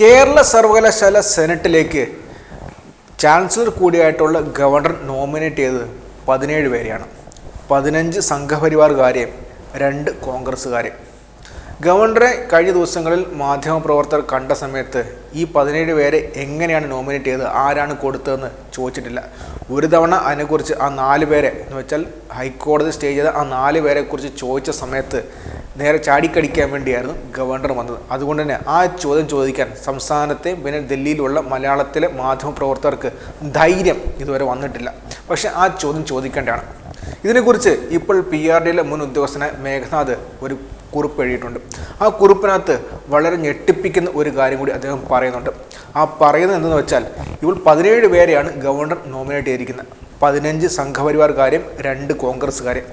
കേരള സർവകലാശാല സെനറ്റിലേക്ക് ചാൻസലർ കൂടിയായിട്ടുള്ള ഗവർണർ നോമിനേറ്റ് ചെയ്തത് പതിനേഴ് പേരെയാണ്. പതിനഞ്ച് സംഘപരിവാർകാരെയും രണ്ട് കോൺഗ്രസ്സുകാരെയും ഗവർണറെ കഴിഞ്ഞ ദിവസങ്ങളിൽ മാധ്യമപ്രവർത്തകർ കണ്ട സമയത്ത് ഈ പതിനേഴ് പേരെ എങ്ങനെയാണ് നോമിനേറ്റ് ചെയ്തത്? ആരാണ് കൊടുത്തതെന്ന് ചോദിച്ചിട്ടില്ല. ഒരു തവണ അതിനെക്കുറിച്ച് ആ നാല് പേരെ എന്ന് വെച്ചാൽ ഹൈക്കോടതി സ്റ്റേ ചെയ്ത ആ നാല് പേരെ കുറിച്ച് ചോദിച്ച സമയത്ത് നേരെ ചാടിക്കടിക്കാൻ വേണ്ടിയായിരുന്നു ഗവർണർ വന്നത്. അതുകൊണ്ട് തന്നെ ആ ചോദ്യം ചോദിക്കാൻ സംസ്ഥാനത്തെ പിന്നെ ഡൽഹിയിലുള്ള മലയാളത്തിലെ മാധ്യമപ്രവർത്തകർക്ക് ധൈര്യം ഇതുവരെ വന്നിട്ടില്ല. പക്ഷേ ആ ചോദ്യം ചോദിക്കേണ്ടതാണ്. ഇതിനെക്കുറിച്ച് ഇപ്പോൾ പി ആർ ഡിയിലെ മുൻ ഉദ്യോഗസ്ഥനായ മേഘനാഥ് ഒരു കുറിപ്പ് എഴുതിയിട്ടുണ്ട്. ആ കുറിപ്പിനകത്ത് വളരെ ഞെട്ടിപ്പിക്കുന്ന ഒരു കാര്യം കൂടി അദ്ദേഹം പറയുന്നുണ്ട്. ആ പറയുന്നത് എന്തെന്ന് വെച്ചാൽ ഇപ്പോൾ പതിനേഴ് പേരെയാണ് ഗവർണർ നോമിനേറ്റ് ചെയ്തിരിക്കുന്നത്. പതിനഞ്ച് സംഘപരിവാർക്കാരെയും രണ്ട് കോൺഗ്രസ്സുകാരെയും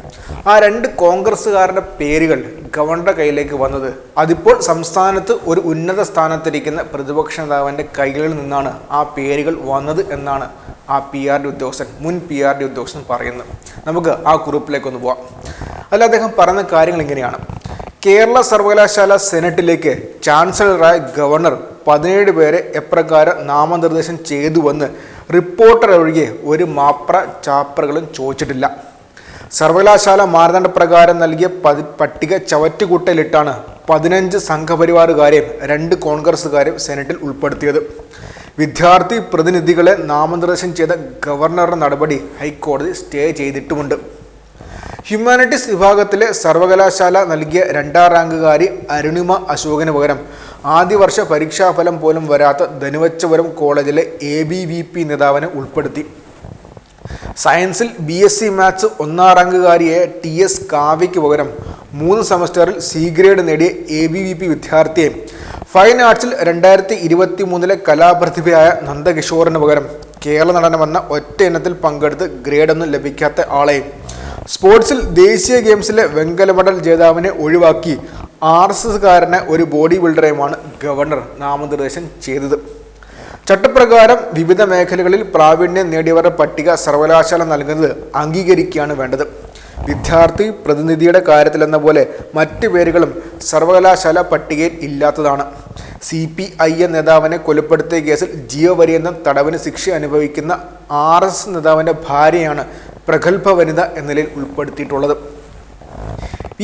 ആ രണ്ട് കോൺഗ്രസ്സുകാരുടെ പേരുകൾ ഗവർണറുടെ കയ്യിലേക്ക് വന്നത് അതിപ്പോൾ സംസ്ഥാനത്ത് ഒരു ഉന്നത സ്ഥാനത്തിരിക്കുന്ന പ്രതിപക്ഷ നേതാവിന്റെ കൈകളിൽ നിന്നാണ് ആ പേരുകൾ വന്നത് എന്നാണ് ആ പി ആർ ഡി ഉദ്യോഗസ്ഥൻ മുൻ പി ആർ ഡി ഉദ്യോഗസ്ഥൻ പറയുന്നത്. നമുക്ക് ആ കുറിപ്പിലേക്കൊന്ന് പോവാം. അതിൽ അദ്ദേഹം പറയുന്ന കാര്യങ്ങൾ ഇങ്ങനെയാണ്. കേരള സർവകലാശാല സെനറ്റിലേക്ക് ചാൻസലറായ ഗവർണർ പതിനേഴ് പേരെ എപ്രകാരം നാമനിർദ്ദേശം ചെയ്തുവെന്ന് റിപ്പോർട്ടർ ഒഴികെ ഒരു മാപ്ര ചാപ്രകളും ചോദിച്ചിട്ടില്ല. സർവകലാശാല മാനദണ്ഡപ്രകാരം നൽകിയ പതി പട്ടിക ചവറ്റുകൂട്ടയിലിട്ടാണ് പതിനഞ്ച് സംഘപരിവാറുകാരെയും രണ്ട് കോൺഗ്രസ്സുകാരെയും സെനറ്റിൽ ഉൾപ്പെടുത്തിയത്. വിദ്യാർത്ഥി പ്രതിനിധികളെ നാമനിർദ്ദേശം ചെയ്ത ഗവർണറുടെ നടപടി ഹൈക്കോടതി സ്റ്റേ ചെയ്തിട്ടുമുണ്ട്. ഹ്യൂമാനിറ്റീസ് വിഭാഗത്തിലെ സർവകലാശാല നൽകിയ രണ്ടാം റാങ്കുകാരി അരുണിമ അശോകന് പകരം ആദ്യ വർഷ പരീക്ഷാഫലം പോലും വരാത്ത ധനുവച്ചപുരം കോളേജിലെ എ ബി വി പി നേതാവിനെ ഉൾപ്പെടുത്തി. സയൻസിൽ ബി എസ് സി മാത്സ് ഒന്നാം റാങ്കുകാരിയായ ടി എസ് കാവ്യയ്ക്ക് പകരം മൂന്ന് സെമസ്റ്ററിൽ സി ഗ്രേഡ് നേടിയ എ ബി വി പി വിദ്യാർത്ഥിയെ. ഫൈൻ ആർട്സിൽ രണ്ടായിരത്തി ഇരുപത്തി മൂന്നിലെ കലാപ്രതിഭയായ നന്ദകിഷോറിന് പകരം കേരള നടനമെന്ന ഒറ്റ ഇനത്തിൽ പങ്കെടുത്ത് ഗ്രേഡൊന്നും ലഭിക്കാത്ത ആളെയും സ്പോർട്സിൽ ദേശീയ ഗെയിംസിലെ വെങ്കല മെഡൽ ജേതാവിനെ ഒഴിവാക്കി ആർ എസ് എസ്കാരനെ ഒരു ബോഡി ബിൽഡറെയുമാണ് ഗവർണർ നാമനിർദ്ദേശം ചെയ്തത്. ചട്ടപ്രകാരം വിവിധ മേഖലകളിൽ പ്രാവീണ്യം നേടിയവരുടെ പട്ടിക സർവകലാശാല നൽകുന്നത് അംഗീകരിക്കുകയാണ് വേണ്ടത്. വിദ്യാർത്ഥി പ്രതിനിധിയുടെ കാര്യത്തിലെന്ന പോലെ മറ്റു പേരുകളും സർവകലാശാല പട്ടികയിൽ ഇല്ലാത്തതാണ്. സി പി ഐ എ നേതാവിനെ കൊലപ്പെടുത്തിയ കേസിൽ ജീവപര്യന്തം തടവിന് ശിക്ഷ അനുഭവിക്കുന്ന ആർ എസ് നേതാവിന്റെ ഭാര്യയാണ് പ്രഗത്ഭ വനിത എന്ന നിലയിൽ ഉൾപ്പെടുത്തിയിട്ടുള്ളത്.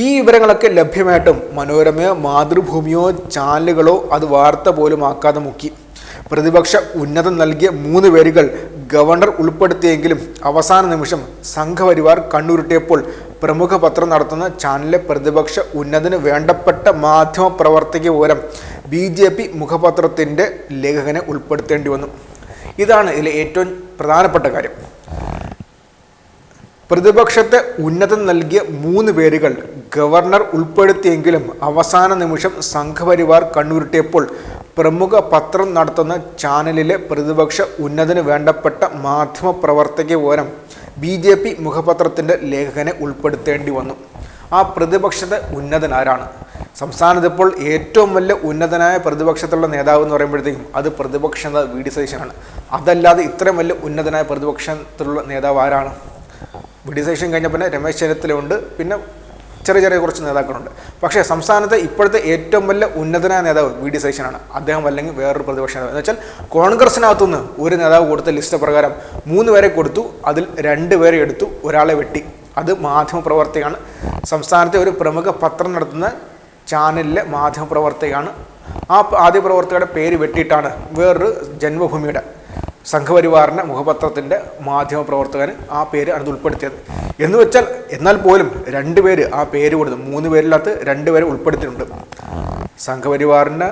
ഈ വിവരങ്ങളൊക്കെ ലഭ്യമായിട്ടും മനോരമയോ മാതൃഭൂമിയോ ചാനലുകളോ അത് വാർത്ത പോലും ആക്കാതെ മുക്കി. പ്രതിപക്ഷ ഉന്നതം നൽകിയ മൂന്ന് പേരുകൾ ഗവർണർ ഉൾപ്പെടുത്തിയെങ്കിലും അവസാന നിമിഷം സംഘപരിവാർ കണ്ണുരുട്ടിയപ്പോൾ പ്രമുഖ പത്രം നടത്തുന്ന ചാനലിലെ പ്രതിപക്ഷ ഉന്നതിന് വേണ്ടപ്പെട്ട മാധ്യമ പ്രവർത്തക പോലും ബി ജെ പി മുഖപത്രത്തിന്റെ ലേഖകനെ ഉൾപ്പെടുത്തേണ്ടി വന്നു. ഇതാണ് ഇതിലെ ഏറ്റവും പ്രധാനപ്പെട്ട കാര്യം. പ്രതിപക്ഷത്തെ ഉന്നതം നൽകിയ മൂന്ന് പേരുകൾ ഗവർണർ ഉൾപ്പെടുത്തിയെങ്കിലും അവസാന നിമിഷം സംഘപരിവാർ കണ്ണുരുട്ടിയപ്പോൾ പ്രമുഖ പത്രം നടത്തുന്ന ചാനലിലെ പ്രതിപക്ഷ ഉന്നതന് വേണ്ടപ്പെട്ട മാധ്യമ പ്രവർത്തക പോരം ബി ജെ പി മുഖപത്രത്തിന്റെ ലേഖകനെ ഉൾപ്പെടുത്തേണ്ടി വന്നു. ആ പ്രതിപക്ഷത്തെ ഉന്നതൻ ആരാണ്? സംസ്ഥാനത്ത് ഇപ്പോൾ ഏറ്റവും വലിയ ഉന്നതനായ പ്രതിപക്ഷത്തുള്ള നേതാവ് എന്ന് പറയുമ്പോഴത്തേക്കും അത് പ്രതിപക്ഷ നേതാവ് വി ഡി സതീശനാണ്. അതല്ലാതെ ഇത്രയും വലിയ ഉന്നതനായ പ്രതിപക്ഷത്തിലുള്ള നേതാവ് ആരാണ്? വി ഡി സതീശൻ കഴിഞ്ഞ പിന്നെ രമേശ് ചെന്നിത്തലയുണ്ട് പിന്നെ ചെറിയ ചെറിയ കുറച്ച് നേതാക്കളുണ്ട്. പക്ഷേ സംസ്ഥാനത്തെ ഇപ്പോഴത്തെ ഏറ്റവും വലിയ ഉന്നതനായ നേതാവ് വി ഡി സതീശനാണ് അദ്ദേഹം അല്ലെങ്കിൽ വേറൊരു പ്രതിപക്ഷ നേതാവ്. എന്ന് വെച്ചാൽ കോൺഗ്രസിനകത്തുനിന്ന് ഒരു നേതാവ് കൊടുത്ത ലിസ്റ്റ് പ്രകാരം മൂന്ന് പേരെ കൊടുത്തു. അതിൽ രണ്ട് പേരെ എടുത്തു. ഒരാളെ വെട്ടി. അത് മാധ്യമപ്രവർത്തകയാണ്. സംസ്ഥാനത്തെ ഒരു പ്രമുഖ പത്രം നടത്തുന്ന ചാനലിലെ മാധ്യമപ്രവർത്തകയാണ്. ആ ആദ്യ പ്രവർത്തകയുടെ പേര് വെട്ടിയിട്ടാണ് വേറൊരു ജന്മഭൂമിയുടെ സംഘപരിവാറിന്റെ മുഖപത്രത്തിന്റെ മാധ്യമപ്രവർത്തകന് ആ പേര് അത് ഉൾപ്പെടുത്തിയത്. എന്ന് വെച്ചാൽ എന്നാൽ പോലും രണ്ട് പേര് ആ പേര് കൊടുത്തു മൂന്ന് പേരിലകത്ത് രണ്ട് പേരെ ഉൾപ്പെടുത്തിയിട്ടുണ്ട്. സംഘപരിവാറിന്റെ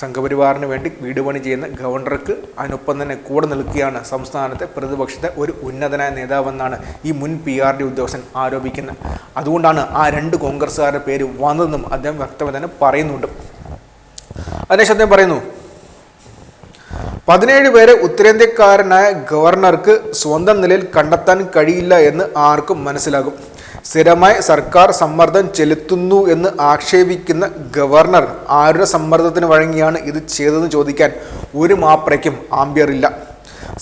സംഘപരിവാറിന് വേണ്ടി വീട് പണി ചെയ്യുന്ന ഗവർണർക്ക് അതിനൊപ്പം തന്നെ കൂടെ നിൽക്കുകയാണ് സംസ്ഥാനത്തെ പ്രതിപക്ഷത്തെ ഒരു ഉന്നതനായ നേതാവെന്നാണ് ഈ മുൻ പി ആർ ഡി ഉദ്യോഗസ്ഥൻ ആരോപിക്കുന്നത്. അതുകൊണ്ടാണ് ആ രണ്ട് കോൺഗ്രസ്സുകാരുടെ പേര് വന്നതെന്നും അദ്ദേഹം വ്യക്തമായി തന്നെ പറയുന്നുണ്ട്. അതിനുശേഷം അദ്ദേഹം പറയുന്നു പതിനേഴ് പേരെ ഉത്തരേന്ത്യക്കാരനായ ഗവർണർക്ക് സ്വന്തം നിലയിൽ കണ്ടെത്താൻ കഴിയില്ല എന്ന് ആർക്കും മനസ്സിലാകും. സ്ഥിരമായി സർക്കാർ സമ്മർദ്ദം ചെലുത്തുന്നു എന്ന് ആക്ഷേപിക്കുന്ന ഗവർണർ ആരുടെ സമ്മർദ്ദത്തിന് വഴങ്ങിയാണ് ഇത് ചെയ്തതെന്ന് ചോദിക്കാൻ ഒരു മാപ്രയ്ക്കും ആംബിയറില്ല.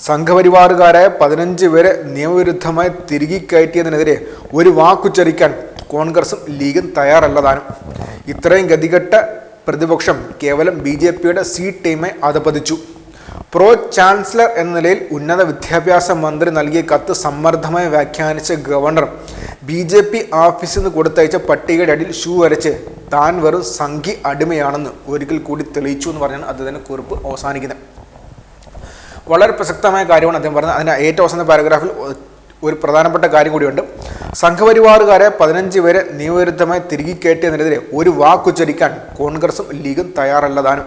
സംഘപരിവാറുകാരായ പതിനഞ്ച് പേരെ നിയമവിരുദ്ധമായി തിരികെ കയറ്റിയതിനെതിരെ ഒരു വാക്കുച്ചരിക്കാൻ കോൺഗ്രസും ലീഗും തയ്യാറല്ലതാനും. ഇത്രയും ഗതികെട്ട പ്രതിപക്ഷം കേവലം ബി ജെ പിയുടെ സീറ്റ് ടീമെ അധപതിച്ചു. പ്രോ ചാൻസലർ എന്ന നിലയിൽ ഉന്നത വിദ്യാഭ്യാസ മന്ത്രി നൽകിയ കത്ത് സമ്മർദ്ദമായി വ്യാഖ്യാനിച്ച ഗവർണർ ബി ജെ പി ഓഫീസിൽ നിന്ന് കൊടുത്തയച്ച പട്ടികയുടെ അടിയിൽ ഷൂ വരച്ച് താൻ വെറും സംഘി അടിമയാണെന്ന് ഒരിക്കൽ കൂടി തെളിയിച്ചു എന്ന് പറഞ്ഞാണ് അദ്ദേഹത്തിന്റെ കുറിപ്പ് അവസാനിക്കുന്നത്. വളരെ പ്രസക്തമായ കാര്യമാണ് അദ്ദേഹം പറഞ്ഞത്. അതിന് ഏറ്റവും അവസാന പാരഗ്രാഫിൽ ഒരു പ്രധാനപ്പെട്ട കാര്യം കൂടിയുണ്ട്. സംഘപരിവാറുകാരെ പതിനഞ്ച് പേരെ നിയമവിരുദ്ധമായി തിരികെ കയറ്റിയതിനെതിരെ ഒരു വാക്കുച്ചരിക്കാൻ കോൺഗ്രസും ലീഗും തയ്യാറല്ലതാനും.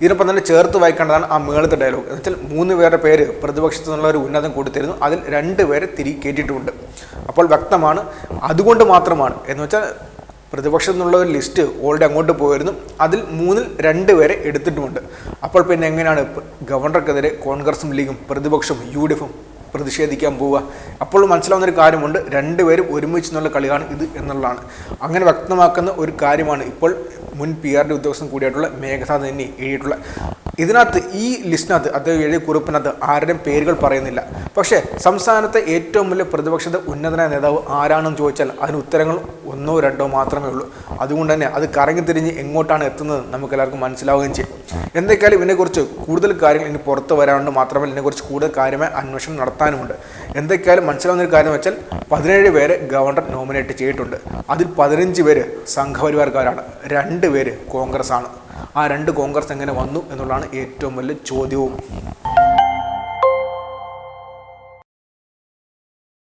ഇതിനൊപ്പം തന്നെ ചേർത്ത് വായിക്കേണ്ടതാണ് ആ മേളത്തെ ഡയലോഗ് എന്ന് വെച്ചാൽ മൂന്ന് പേരുടെ പേര് പ്രതിപക്ഷത്തു നിന്നുള്ള ഒരു ഉന്നതം കൊടുത്തിരുന്നു. അതിൽ രണ്ട് പേരെ തിരികെ കയറ്റിയിട്ടുമുണ്ട് അപ്പോൾ വ്യക്തമാണ് അതുകൊണ്ട് മാത്രമാണ്. എന്ന് വെച്ചാൽ പ്രതിപക്ഷത്തു നിന്നുള്ള ഒരു ലിസ്റ്റ് ഓൾറെഡി അങ്ങോട്ട് പോയിരുന്നു. അതിൽ മൂന്നിൽ രണ്ട് പേരെ എടുത്തിട്ടുമുണ്ട്. അപ്പോൾ പിന്നെ എങ്ങനെയാണ് ഗവർണർക്കെതിരെ കോൺഗ്രസും ലീഗും പ്രതിപക്ഷവും യു ഡി എഫും പ്രതിഷേധിക്കാൻ പോവുക. അപ്പോൾ മനസ്സിലാവുന്ന ഒരു കാര്യമുണ്ട്. രണ്ടുപേരും ഒരുമിച്ച് നിന്നുള്ള കളിയാണ് ഇത് എന്നുള്ളതാണ്. അങ്ങനെ വ്യക്തമാക്കുന്ന ഒരു കാര്യമാണ് ഇപ്പോൾ മുൻ പി ആറിന്റെ ഉദ്യോഗസ്ഥൻ കൂടിയായിട്ടുള്ള മേഘനാഥ് തന്നെ എഴുതിയിട്ടുള്ള ഇതിനകത്ത് ഈ ലിസ്റ്റിനകത്ത് അദ്ദേഹം എഴുതിയ കുറിപ്പിനകത്ത് ആരുടെയും പേരുകൾ പറയുന്നില്ല. പക്ഷേ സംസ്ഥാനത്തെ ഏറ്റവും വലിയ പ്രതിപക്ഷത്തെ ഉന്നതനായ നേതാവ് ആരാണെന്ന് ചോദിച്ചാൽ അതിന് ഉത്തരങ്ങൾ ഒന്നോ രണ്ടോ മാത്രമേ ഉള്ളൂ. അതുകൊണ്ട് തന്നെ അത് കറങ്ങി തിരിഞ്ഞ് എങ്ങോട്ടാണ് എത്തുന്നത് നമുക്ക് എല്ലാവർക്കും മനസ്സിലാവുകയും ചെയ്യും. എന്തൊക്കെയാലും ഇതിനെക്കുറിച്ച് കൂടുതൽ കാര്യങ്ങൾ ഇനി പുറത്ത് വരാനുണ്ട്. മാത്രമല്ല ഇതിനെക്കുറിച്ച് കൂടുതൽ കാര്യമായ അന്വേഷണം നടത്താനുമുണ്ട്. എന്തൊക്കെയാലും മനസ്സിലാവുന്ന ഒരു കാര്യം വെച്ചാൽ പതിനേഴ് പേരെ ഗവർണർ നോമിനേറ്റ് ചെയ്തിട്ടുണ്ട്. അതിൽ പതിനഞ്ച് പേര് സംഘപരിവാർക്കാരാണ്. രണ്ട് പേര് കോൺഗ്രസ് ആണ് ആ രണ്ട് കോൺഗ്രസ് എങ്ങനെ വന്നു എന്നുള്ളതാണ് ഏറ്റവും വലിയ ചോദ്യവും.